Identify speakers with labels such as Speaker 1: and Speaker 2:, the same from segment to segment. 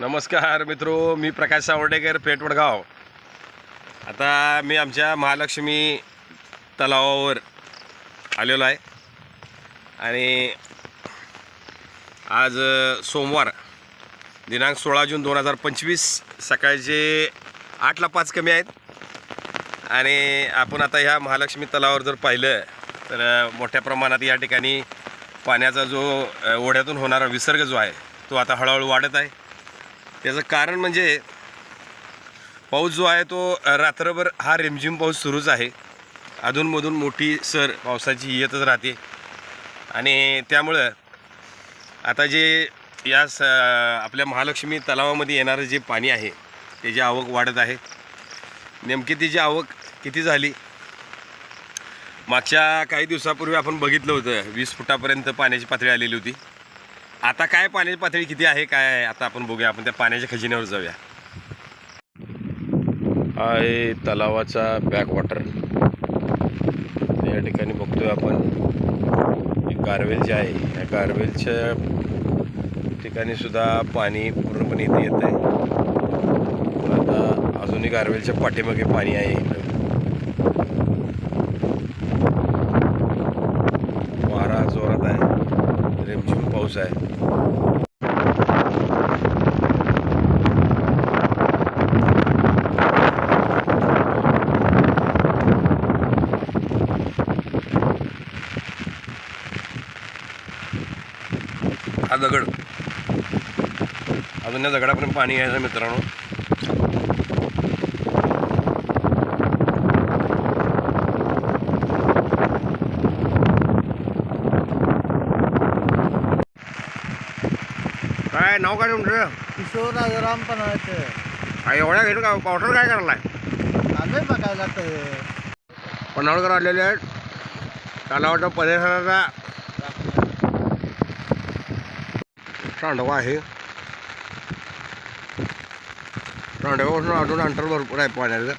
Speaker 1: नमस्कार मित्रो मी प्रकाश सावर्डेकर पेटवडगाव. आता मी आमच्या महालक्ष्मी तलावावर आलेलो आहे. आणि आज सोमवार दिनांक सोळा जून दोन हजार पंचवीस सकाळचे आठला पाच कमी आहेत. आणि आपण आता ह्या महालक्ष्मी तलावावर जर पाहिलं तर मोठ्या प्रमाणात या ठिकाणी पाण्याचा जो ओढ्यातून होणारा विसर्ग जो आहे तो आता हळूहळू वाढत आहे. त्याचं कारण म्हणजे पाऊस जो आहे तो रात्रभर हा रिमझिम पाऊस सुरूच आहे. अधूनमधून मोठी सर पावसाची येतच राहते. आणि त्यामुळं आता जे या स आपल्या महालक्ष्मी तलावामध्ये येणारं जे पाणी आहे त्याची आवक वाढत आहे नेमकी तिची आवक किती झाली? मागच्या काही दिवसापूर्वी आपण बघितलं होतं वीस फुटापर्यंत पाण्याची पातळी आलेली होती. आता काय पाण्याची पातळी किती आहे काय आहे आता आपण बघूया. आपण त्या पाण्याच्या खजिन्यावर जाऊया. हा आहे तलावाचा बॅक वॉटर या ठिकाणी बघतोय आपण. गारवेल जे आहे या गारवेलच्या ठिकाणी सुद्धा पाणी पूर्णपणे इथे येत आहे. आता अजूनही गारवेलच्या पाठीमागे पाणी आहे. वारा जोरात आहे. रिमझिम पाऊस आहे. हा दगड. अजून या दगडापर्यंत पाणी यायचं मित्रांनो. काय नाव काय तुमचं?
Speaker 2: किशोर राजाराम पण आहेत
Speaker 1: काय एवढ्या घेऊन का पावडर काय करायला
Speaker 2: आलोय बघायला
Speaker 1: पन्हाळकर आलेले आहेत. तलावाच्या परिसराचा सांडवा आहे. सांडव्यापासून अजून अंतर भरपूर आहे पाण्याचं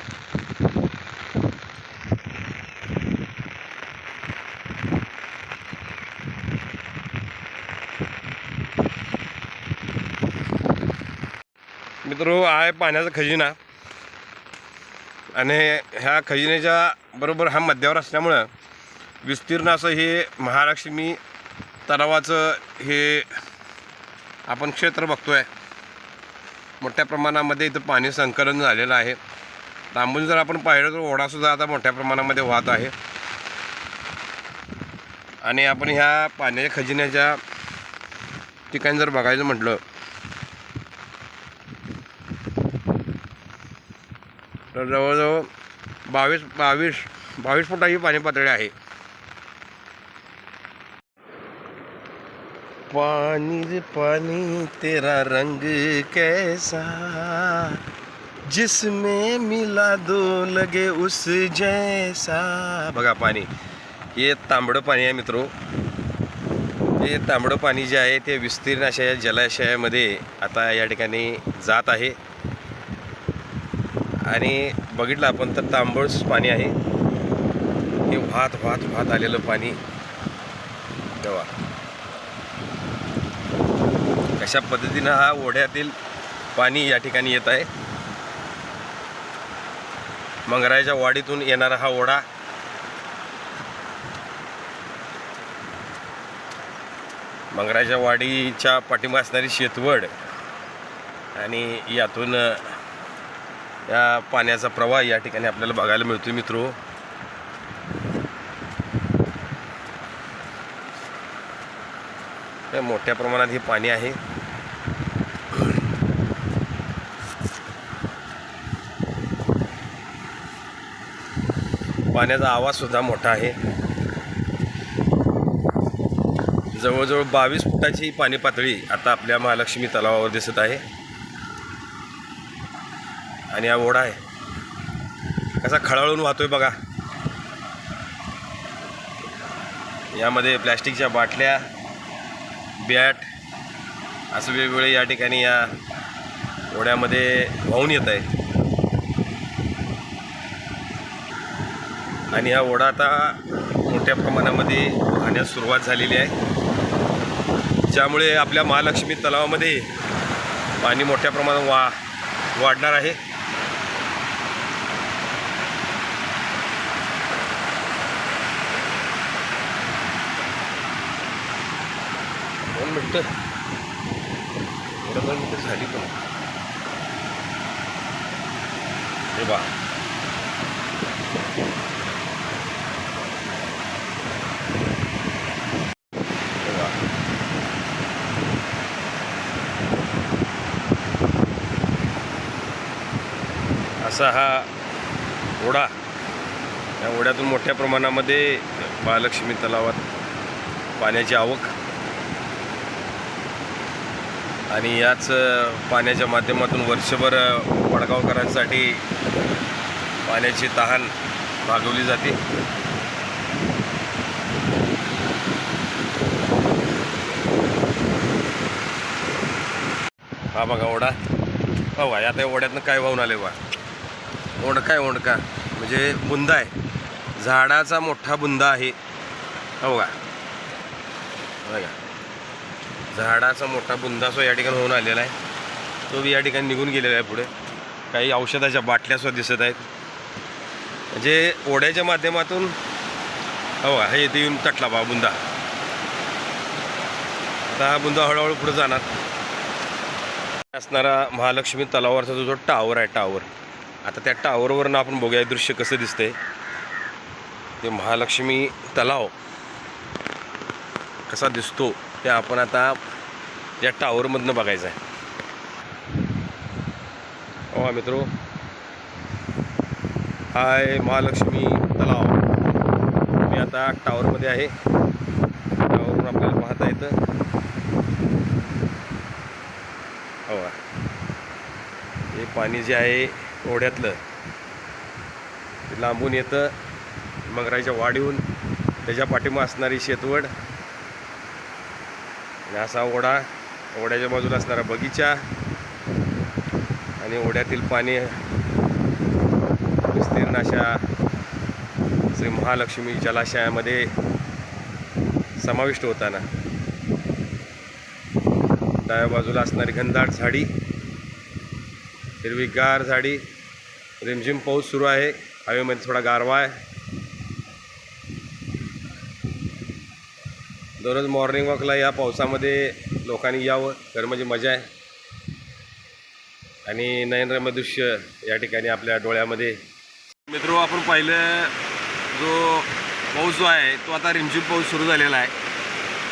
Speaker 1: मित्र आहे पाण्याचा खजिना. आणि ह्या खजिन्याच्या बरोबर हा मध्यावर असल्यामुळं विस्तीर्ण असं हे महालक्ष्मी तलावाचं हे आपण क्षेत्र बघतो आहे मोठ्या प्रमाणामध्ये इथं पाणी संकलन झालेलं आहे. लांबून जर आपण पाहिलं तर ओढासुद्धा आता मोठ्या प्रमाणामध्ये वाहत आहे. आणि आपण ह्या पाण्याच्या खजिन्याच्या ठिकाणी जर बघायचं म्हटलं तर जवळजवळ बावीस बावीस बावीस फुटाची पाणी पातळी आहे. पाणी पाणी तेरा रंग कैसा? जिसमें मिला दो लगे उस जैसा। बघा पाणी हे तांबडं पाणी आहे मित्रो. हे तांबडं पाणी जे आहे ते विस्तीर्ण अशा या जलाशयामध्ये आता या ठिकाणी जात आहे. आणि बघितलं आपण तर तांबळच पाणी आहे. हे वाहत वाहत वाहत आलेलं पाणी. तेव्हा. अशा पद्धतीनं हा ओढ्यातील पाणी या ठिकाणी येत आहे? मंगराच्या वाडीतून येणारा हा ओढा. मंगराच्या वाडीच्या पाठिंबा असणारी शेतवड. आणि यातून या पाण्याचा प्रवाह या ठिकाणी आपल्याला बघायला मिळतो मित्रो. मोठ्या प्रमाणात हे पाणी आहे. पाण्याचा आवाज सुद्धा मोठा आहे. जवळजवळ बावीस फुटाची पाणी पातळी आता आपल्या महालक्ष्मी तलावावर दिसत आहे. आणि हा ओढा आहे. कसा खळाळून वाहतोय बघा. यामध्ये प्लॅस्टिकच्या बाटल्या बॅट असं वेगवेगळे या ठिकाणी या ओढ्यामध्ये वाहून येत आहे. आणि हा ओढा आता मोठ्या प्रमाणामध्ये वाहण्यास सुरुवात झालेली आहे. ज्यामुळे आपल्या महालक्ष्मी तलावामध्ये पाणी मोठ्या प्रमाणात वा वाढणार आहे. मिनटं. एवढं दोन मिनटं झाली पण. हे बा हे बा. असा हा ओढा. या ओढ्यातून मोठ्या प्रमाणामध्ये महालक्ष्मी तलावात पाण्याची आवक. आणि याच पाण्याच्या माध्यमातून वर्षभर वडगावकरांसाठी पाण्याची तहान भागवली जाते. हा बघा ओढा. हो का आता ओढ्यातनं काय वाहून आले बा ओंडका आहे ओंडका म्हणजे बुंदा आहे. झाडाचा मोठा बुंदा आहे. हो का बघा. झाडाचा मोठा बुंदासो या ठिकाणी होऊन आलेला आहे. तो या ठिकाणी निघून गेलेला आहे पुढे. काही औषधाच्या बाटल्यासुद्धा दिसत आहेत. म्हणजे ओढ्याच्या माध्यमातून हो हे इथे येऊन तटला बा बुंदा. आता हा बुंदा हळूहळू पुढे जाणार. असणारा महालक्ष्मी तलावावरचा जो जो टावर आहे टावर आता त्या टावरवरनं आपण बघूया दृश्य कसं दिसतंय. ते महालक्ष्मी तलाव कसा दिसतो. ते आपण आता या टावरमधनं बघायचं आहे. हो मित्रो. हाय महालक्ष्मी तलाव. मी आता टावरमध्ये आहे. टावरवरून आपल्याला पाहता येतं. हो. हे पाणी जे आहे ओढ्यातलं ते लांबून येतं. मंगराच्या वाढीहून त्याच्या पाठीमा असणारी शेतवड आणि असा ओढा ओढ्याच्या बाजूला असणारा बगीचा आणि ओढ्यातील पाणी विस्तीर्ण अशा श्री महालक्ष्मी जलाशयामध्ये समाविष्ट होताना. डाव्या बाजूला असणारी घनदाट झाडी हिरवीगार झाडी रिमझिम पाऊस सुरू आहे. हवेमध्ये थोडा गारवा आहे. दररोज मॉर्निंग वॉकला या पावसामध्ये लोकांनी यावं. तर म्हणजे मजा आहे. आणि नयनरम्य दृश्य या ठिकाणी आपल्या डोळ्यामध्ये. मित्रो आपण पाहिलं जो पाऊस जो आहे तो आता रिमझिम पाऊस सुरू झालेला आहे.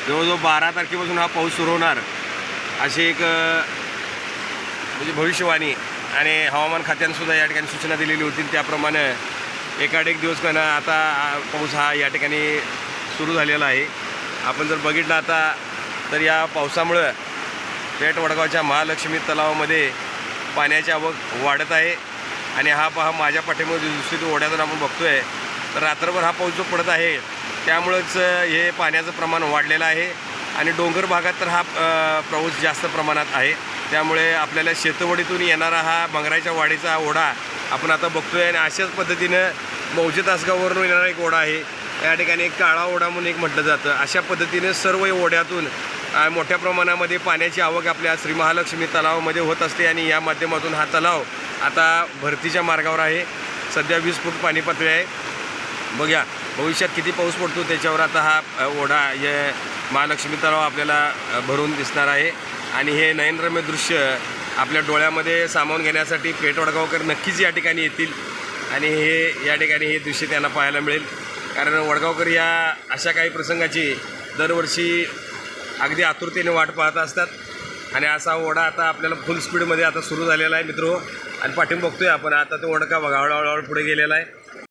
Speaker 1: जवळजवळ बारा तारखेपासून हा पाऊस सुरू होणार. अशी एक म्हणजे भविष्यवाणी आणि हवामान खात्यानं सुद्धा या ठिकाणी सूचना दिलेली होती. त्याप्रमाणे एकाड एक दिवस का आता पाऊस हा या ठिकाणी सुरू झालेला आहे. आपण जर बघितलं आता तर या पावसामुळं पेठ वडगावच्या महालक्ष्मी तलावामध्ये पाण्याची आवक वाढत आहे. आणि हा पहा माझ्या पाठीमध्ये दुसरी ओढ्यातून आपण बघतोय तर रात्रभर हा पाऊस जो पडत आहे त्यामुळंच हे पाण्याचं प्रमाण वाढलेलं आहे. आणि डोंगर भागात तर हा पाऊस जास्त प्रमाणात आहे. त्यामुळे आपल्याला शेतवडीतून येणारा हा मंगराच्या वाडीचा ओढा आपण आता बघतोय. आणि अशाच पद्धतीनं मौजे तासगाववरून येणारा एक ओढा आहे. या ठिकाणी एक काळा ओढा म्हणून एक म्हटलं जातं. अशा पद्धतीने सर्व ओढ्यातून मोठ्या प्रमाणामध्ये पाण्याची आवक आपल्या श्री महालक्ष्मी तलावामध्ये होत असते आणि या माध्यमातून हा तलाव आता भरतीच्या मार्गावर आहे. सध्या वीस फूट पाणी पातळी आहे. बघूया भविष्यात किती पाऊस पडतो त्याच्यावर आता हा ओढा हे महालक्ष्मी तलाव आपल्याला भरून दिसणार आहे. आणि हे नयनरम्य दृश्य आपल्या डोळ्यामध्ये सामावून घेण्यासाठी पेठ वडगावकर नक्कीच या ठिकाणी येतील. आणि हे या ठिकाणी हे दृश्य त्यांना पाहायला मिळेल. कारण वडगावकर या अशा काही प्रसंगाची दरवर्षी अगदी आतुरतेने वाट पाहत असतात. आणि असा ओढा आता आपल्याला फुल स्पीडमध्ये आता सुरू झालेला आहे मित्रो. आणि पाठीम बघतोय आपण. आता तो ओढका बघा? हळूहळू पुढे गेलेला आहे.